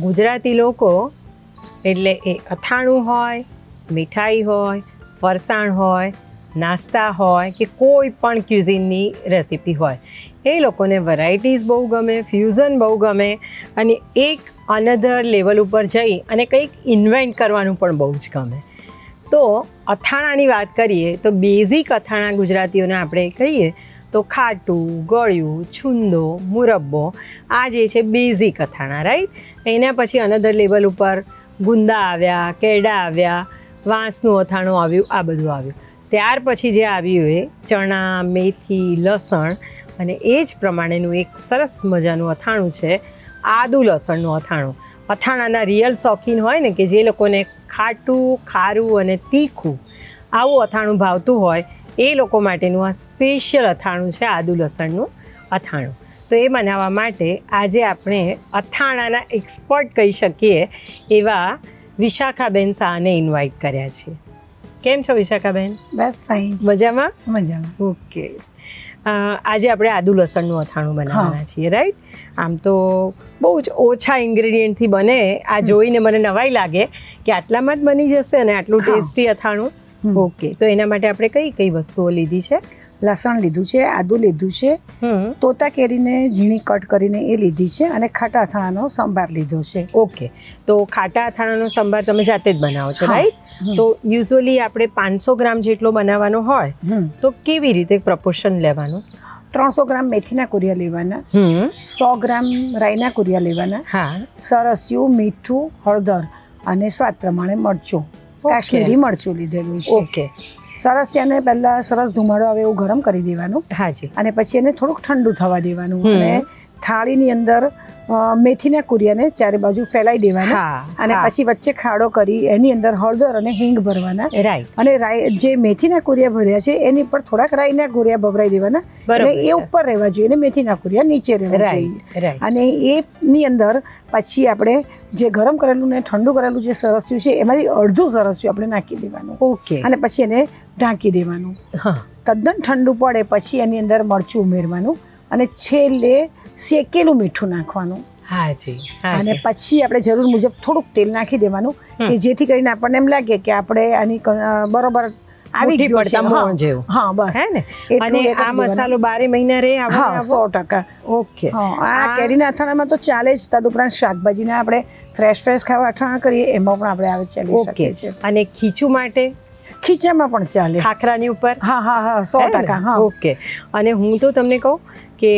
ગુજરાતી લોકો, એટલે એ અથાણું હોય, મીઠાઈ હોય, ફરસાણ હોય, નાસ્તા હોય કે કોઈ પણ ક્યુઝિનની રેસિપી હોય. એ લોકોને વેરાયટીઝ બહુ ગમે ફ્યુઝન બહુ ગમે અને એક અનધર લેવલ ઉપર જઈ અને કંઈક ઇન્વેન્ટ કરવાનું પણ બહુ જ ગમે. તો અથાણાની વાત કરીએ તો બેઝિક અથાણા ગુજરાતીઓને આપણે કહીએ તો ખાટું, ગળ્યું, છુંદો, મુરબ્બો, આ જે છે બેઝિક અથાણા રાઈટ એના પછી અનધર લેવલ ઉપર ગુંદા આવ્યા કેડા આવ્યા, વાંસનું અથાણું આવ્યું, આ બધું આવ્યું. ત્યાર પછી જે આવ્યું એ ચણા, મેથી, લસણ અને એ જ પ્રમાણેનું એક સરસ મજાનું અથાણું છે, આદુ લસણનું અથાણું. અથાણાના રિયલ શોખીન હોય ને કે જે લોકોને ખાટું, ખારું અને તીખું આવું અથાણું ભાવતું હોય એ લોકો માટેનું આ સ્પેશિયલ અથાણું છે આદુ લસણનું અથાણું. તો એ બનાવવા માટે આજે આપણે અથાણાના એક્સપર્ટ કહી શકીએ એવા વિશાખાબેન શાહને ઇન્વાઇટ કર્યા છીએ. કેમ છો વિશાખાબેન? બસ ફાઇન મજામાં? મજામાં. ઓકે. આજે આપણે આદુ લસણનું અથાણું બનાવવાના છીએ રાઈટ આમ તો બહુ જ ઓછા ઇન્ગ્રેડિયન્ટથી બને. આ જોઈને મને નવાઈ લાગે કે આટલામાં જ બની જશે અને આટલું ટેસ્ટી અથાણું. ઓકે. તો એના માટે આપણે કઈ કઈ વસ્તુઓ લીધી છે? લસણ લીધું છે આદુ લીધું છે તોતા કેરીને ઝીણી કટ કરીને એ લીધી છે અને ખાટા અથાણાનો સંભાર લીધો છે. ઓકે. તો ખાટા અથાણાનો સંભાર તમે જાતે જ બનાવો છો. રાઈટ તો યુઝ્યુઅલી આપણે પાંચસો ગ્રામ જેટલો બનાવવાનો હોય. તો કેવી રીતે પ્રપોર્શન લેવાનું? ત્રણસો ગ્રામ મેથીના કુરિયા લેવાના સો ગ્રામ રાઈના કુરિયા લેવાના હા. સરસ્યું મીઠું હળદર અને સ્વાદ પ્રમાણે મરચું. કાશ્મીરી મરચું લીધેલું છે. ઓકે સરસિયાને પહેલા સરસ ધુમાડો આવે એવું ગરમ કરી દેવાનું. હાજી. અને પછી એને થોડુંક ઠંડુ થવા દેવાનું અને થાળીની અંદર મેથીના કુરિયાને ચારે બાજુ ફેલાઈ દેવાના અને પછી વચ્ચે ખાડો કરી એની અંદર હળદર અને હિંગ ભરવાના. અને રાઈ જે મેથીના કુરિયા ભર્યા છે એની પર થોડાક રાઈના કુરિયા ભભરાઈ દેવાના. અને એટલે એ ઉપર રહેવા જોઈએ અને મેથીના કુરિયા નીચે રહેવા જોઈએ. અને એની અંદર પછી આપણે જે ગરમ કરેલું ને ઠંડુ કરેલું જે સરસ્યું છે એમાંથી અડધું સરસ્યું આપણે નાખી દેવાનું. ઓકે અને પછી એને ઢાંકી દેવાનું. તદ્દન ઠંડુ પડે પછી એની અંદર મરચું ઉમેરવાનું. અને છેલ્લે શેકેલું મીઠું નાખવાનું. હાજી અને પછી આપણે જરૂર મુજબ થોડુંક તેલ નાખી દેવાનું કે જેથી કરીને આપણને એમ લાગે કે આપણે આની બરોબર આવી ગયું છે. મોણ હા. જેવું. હા બસ. હે ને? અને આ મસાલો બારે મહિના રે આવો હા સો ટકા. ઓકે. આ કેરીના અથાણામાં તો ચાલે જ. તદુપરાંત શાકભાજીના આપણે ફ્રેશ ફ્રેશ ખાવા અથાણા કરીએ એમાં પણ આપણે આવે ચાલી શકીએ છીએ. અને ખીચું માટે? ખીચામાં પણ ચાલે. ખાખરાની ઉપર? હા હા હા સો ટકા હા. ઓકે. અને હું તો તમને કહું કે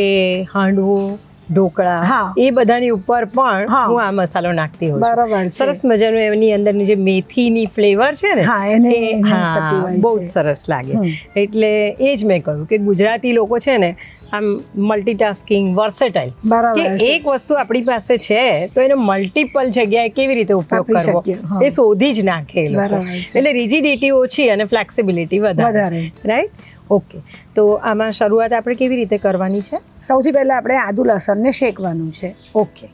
હાંડવો ઢોકળા એ બધાની ઉપર પણ હું. આ મસાલો નાખતી હોઉં બરાબર સરસ મજાનું એની અંદરની જે મેથીની ફ્લેવર છે ને હા એને એ બહુ જ સરસ લાગે. એટલે એ જ મેં કહ્યું કે ગુજરાતી લોકો છે ને આમ મલ્ટીટાસ્કિંગ વર્સેટાઇલ બરાબર કે એક વસ્તુ આપણી પાસે છે તો એનો મલ્ટિપલ જગ્યાએ કેવી રીતે ઉપયોગ કરવો શકીએ, એ શોધી જ નાખે. એટલે રિજિડિટી ઓછી અને ફ્લેક્સિબિલિટી વધારે. Right okay. તો આમાં શરૂઆત આપણે કેવી રીતે કરવાની છે? સૌથી પહેલા આપણે આદુ લસણને શેકવાનું છે. ઓકે.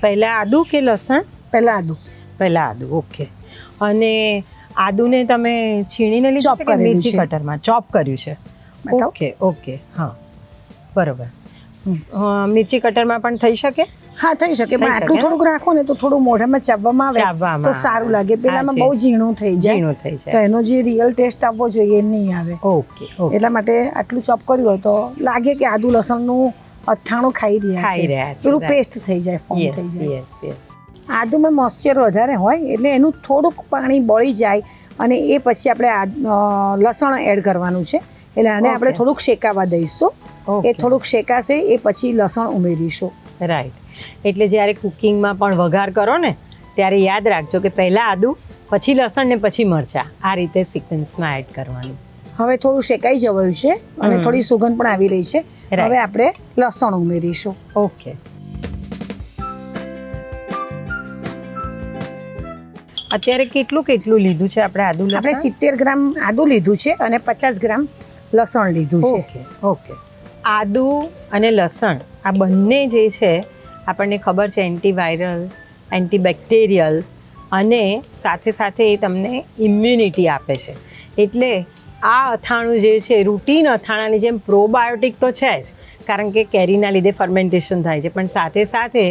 પહેલા આદુ કે લસણ? પહેલા આદુ. પહેલા આદુ ઓકે. અને આદુને તમે છીણીને લીધું છે કે મિર્ચી કટરમાં? ચોપ કર્યું છે. ઓકે ઓકે હા. બરોબર. મિર્ચી કટરમાં પણ થઈ શકે? હા થઈ શકે. પણ આટલું થોડુંક રાખો ને તો થોડું મોઢામાં ચાવવામાં આવે. તો સારું લાગે. પેલામાં બહુ ઝીણું થઈ જાય. ઝીણું થઈ તો એનો જે રિયલ ટેસ્ટ આવવો જોઈએ એ નહીં આવે. ઓકે એટલા માટે આટલું ચોપ કર્યું હોય તો લાગે કે આદુ લસણનું અથાણું ખાઈ રહ્યા ખાઈ. રહ્યા પેલું પેસ્ટ થઈ જાય ફોર્મ થઈ જાય. આદુમાં મોઇશ્ચર વધારે હોય એટલે એનું થોડુંક પાણી બળી જાય અને એ પછી આપણે લસણ એડ કરવાનું છે. એટલે આને આપણે થોડુંક શેકાવા દઈશું. એ થોડુંક શેકાશે એ પછી લસણ ઉમેરીશું. રાઈટ એટલે જ્યારે કુકિંગમાં પણ વઘાર કરો ને ત્યારે યાદ રાખજો કે પહેલાં આદું પછી લસણ ને પછી મરચાં. આ રીતે સિક્વન્સમાં એડ કરવાનું. હવે થોડું શેકાઈ જવાયું છે અને થોડી સુગંધ પણ આવી રહી છે. હવે આપણે લસણ ઉમેરીશું. ઓકે અત્યારે કેટલું કેટલું લીધું છે આપણે આદુ આપણે સિત્તેર ગ્રામ આદુ લીધું છે અને પચાસ ગ્રામ લસણ લીધું છે. ઓકે ઓકે આદુ અને લસણ આ બંને જે છે આપણને ખબર છે એન્ટીવાયરલ એન્ટીબેક્ટેરિયલ અને સાથે સાથે એ તમને ઇમ્યુનિટી આપે છે. એટલે આ અથાણું જે છે રૂટીન અથાણાની જેમ પ્રોબાયોટિક તો છે જ, કારણ કે કેરીના લીધે ફર્મેન્ટેશન થાય છે. પણ સાથે સાથે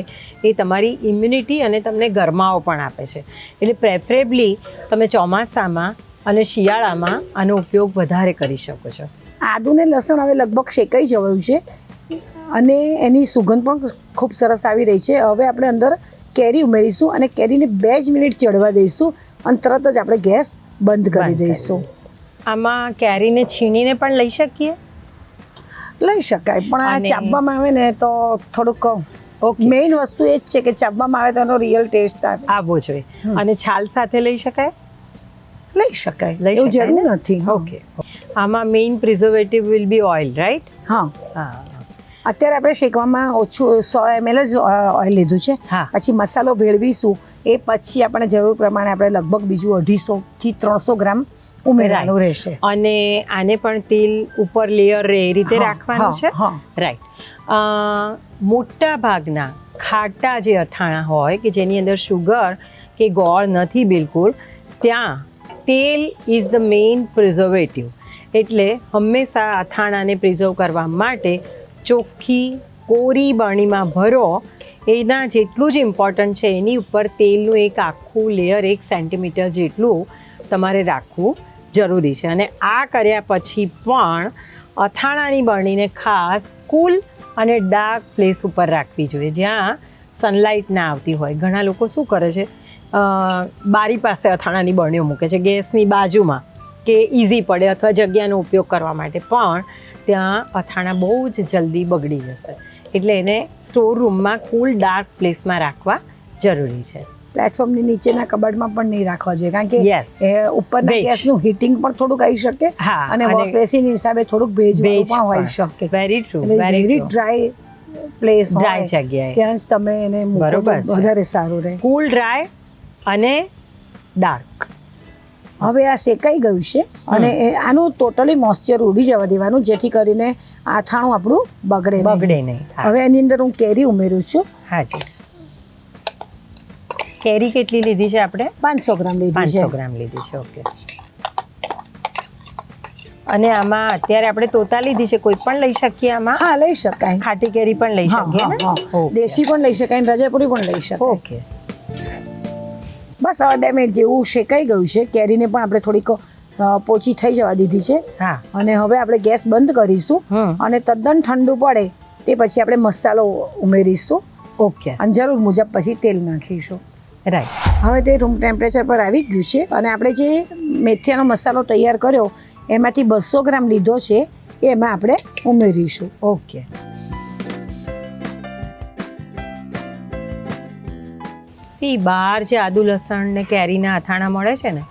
એ તમારી ઇમ્યુનિટી અને તમને ગરમાવો પણ આપે છે. એટલે પ્રેફરેબલી તમે ચોમાસામાં અને શિયાળામાં આનો ઉપયોગ વધારે કરી શકો છો. આદુ ને લસણ હવે લગભગ શેકાઈ જવાયું છે. અને એની સુગંધ પણ ખૂબ સરસ આવી રહી છે. હવે આપણે અંદર કેરી ઉમેરીશું અને કેરીને બે જ મિનિટ ચડવા દઈશું અને તરત જ આપણે ગેસ બંધ કરી દઈશું. આમાં કેરીને છીણીને પણ લઈ શકીએ? લઈ શકાય પણ આ ચાપવામાં આવે ને તો થોડુંક ઓકે. મેઇન વસ્તુ એ જ છે કે ચાપવામાં આવે તો એનો રિયલ ટેસ્ટ આવે. આવવો જોઈએ અને છાલ સાથે લઈ શકાય? લઈ શકાય એવું જરૂર નથી ઓકે. આમાં main preservative will be oil right હા. હા. અત્યારે આપણે શેકવામાં ઓછું સો એમએલ જ ઓઇલ લીધું છે. હા. પછી મસાલો ભેળવીશું. એ પછી આપણે જરૂર પ્રમાણે આપણે લગભગ બીજું અઢીસો થી ત્રણસો ગ્રામ ઉમેરવાનું રહેશે. અને આને પણ તેલ ઉપર લેયર રહે એ રીતે રાખવાનું છે? રાઈટ મોટા ભાગના ખાટા જે અથાણા હોય કે જેની અંદર શુગર કે ગોળ નથી બિલકુલ ત્યાં તેલ ઇઝ ધ મેઇન પ્રિઝર્વેટિવ એટલે હંમેશા અથાણાને પ્રિઝર્વ કરવા માટે ચોખ્ખી કોરી બરણીમાં ભરો. એના જેટલું જ ઇમ્પોર્ટન્ટ છે, એની ઉપર તેલનું એક આખું લેયર એક સેન્ટીમીટર જેટલું તમારે રાખવું જરૂરી છે. અને આ કર્યા પછી પણ અથાણાની બરણીને ખાસ કુલ અને ડાર્ક પ્લેસ ઉપર રાખવી જોઈએ. જ્યાં સનલાઇટ ના આવતી હોય. ઘણા લોકો શું કરે છે? બારી પાસે અથાણાની બરણીઓ મૂકે છે, ગેસની બાજુમાં. કે ઇઝી પડે અથવા જગ્યાનો ઉપયોગ કરવા માટે. પણ ત્યાં અથાણા બહુ જ જલ્દી બગડી જશે. એટલે એને સ્ટોર રૂમમાં કુલ ડાર્ક પ્લેસમાં રાખવા જરૂરી છે. પ્લેટફોર્મની નીચેના કબાટમાં પણ નહીં રાખવા જોઈએ કારણ કે ઉપરના ગેસનું હીટિંગ પણ થોડુંક આવી શકે હા, અને વોશ બેસીની હિસાબે થોડુંક ભેજ પણ હોઈ શકે. Very true very very dry place dry જગ્યાએ. ત્યાં જ તમે એને બરોબર વધારે સારું રહે. કુલ ડ્રાય અને ડાર્ક હવે આ શેકાઈ ગયું છે અને આનું ટોટલી મોઇસ્ચર ઉડી જવા દેવાનું જેથી કરીને આથાણું આપણું બગડે બગડે નહીં હવે એની અંદર હું કેરી ઉમેરું છું. હાજી. કેરી કેટલી લીધી છે આપણે? પાંચસો ગ્રામ લીધી પાંચસો ગ્રામ લીધી છે ઓકે. અને આમાં અત્યારે આપણે તોતા લીધી છે કોઈ પણ લઈ શકીએ આમાં? હા લઈ શકાય. ખાટી કેરી પણ લઈ શકીએ. દેશી પણ લઈ શકાય રજાપુરી પણ લઈ શકાય. ઓકે. બસ હવે બે મિનિટ જેવું શેકાઈ ગયું છે? કેરીને પણ આપણે થોડીક પોચી થઈ જવા દીધી છે. હા. અને હવે આપણે ગેસ બંધ કરીશું અને તદ્દન ઠંડુ પડે તે પછી આપણે મસાલો ઉમેરીશું. ઓકે. અને જરૂર મુજબ પછી તેલ નાખીશું. રાઈટ હવે તે રૂમ ટેમ્પરેચર પર આવી ગયું છે અને આપણે જે મેથીયાનો મસાલો તૈયાર કર્યો એમાંથી બસો ગ્રામ લીધો છે એમાં આપણે ઉમેરીશું. ઓકે. સી બહાર જે આદુ લસણ ને કેરીના અથાણા મળે છે ને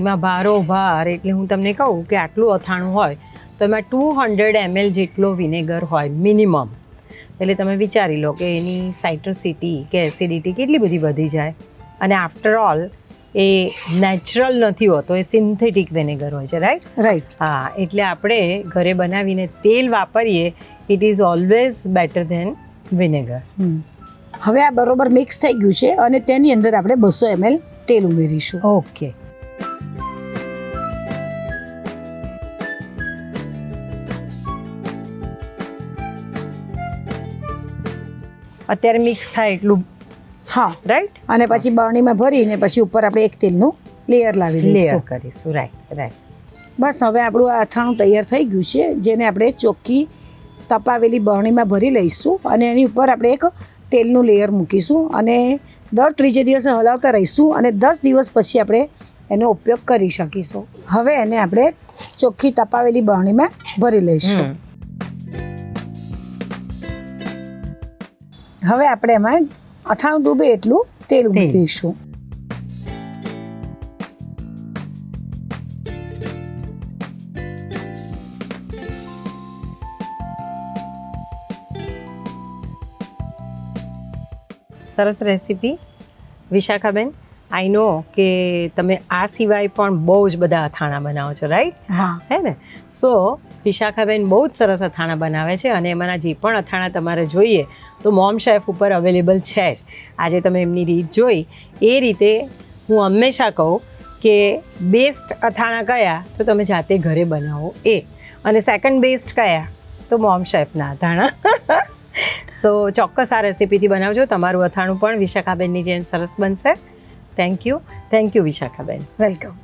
એમાં ભારો ભાર એટલે હું તમને કહું કે આટલું અથાણું હોય તો એમાં ટુ હંડ્રેડ એમએલ જેટલો વિનેગર હોય મિનિમમ. એટલે તમે વિચારી લો કે એની સાઇટ્રસિટી કે એસિડિટી કેટલી બધી વધી જાય. અને આફ્ટર ઓલ એ નેચરલ નથી હોતો એ સિન્થેટિક વિનેગર હોય છે રાઈટ રાઈટ હા એટલે આપણે ઘરે બનાવીને તેલ વાપરીએ it is always better than vinegar હવે આ બરોબર મિક્સ થઈ ગયું છે અને તેની અંદર આપણે બસો એમએલ તેલ ઉમેરીશું. ઓકે અત્યારે મિક્સ થાય એટલું હા. રાઈટ અને પછી બરણીમાં ભરીને પછી ઉપર આપણે એક તેલનું લેયર લાવી લેયર કરીશું રાઈટ રાઈટ બસ હવે આપણું આ અથાણું તૈયાર થઈ ગયું છે જેને આપણે ચોખ્ખી તપાવેલી બરણીમાં ભરી લઈશું અને એની ઉપર આપણે એક તેલનું લેયર મૂકીશું અને દર ત્રીજે દિવસે હલાવતા રહીશું અને દસ દિવસ પછી આપણે એનો ઉપયોગ કરી શકીશું. હવે એને આપણે ચોખ્ખી તપાવેલી બરણીમાં ભરી લઈશું. હવે આપણે એમાં અથાણું ડૂબે એટલું તેલ. મૂકીશું. સરસ રેસીપી. વિશાખાબેન આઈ નો કે તમે આ સિવાય પણ બહુ જ બધા અથાણા બનાવો છો રાઈટ હા. હે ને? સો વિશાખાબેન બહુ જ સરસ અથાણા બનાવે છે અને એમાંના જે પણ અથાણા તમારે જોઈએ તો મોમ શેફ ઉપર અવેલેબલ છે જ. આજે તમે એમની રીત જોઈ. એ રીતે હું હંમેશા કહું કે બેસ્ટ અથાણા કયા તો તમે જાતે ઘરે બનાવો એ. અને સેકન્ડ બેસ્ટ કયા તો મોમ શેફના અથાણા. સો ચોક્કસ આ રેસીપીથી બનાવજો. તમારું અથાણું પણ વિશાખાબેનની જેમ સરસ બનશે. Thank you thank you વિશાખાબેન. Welcome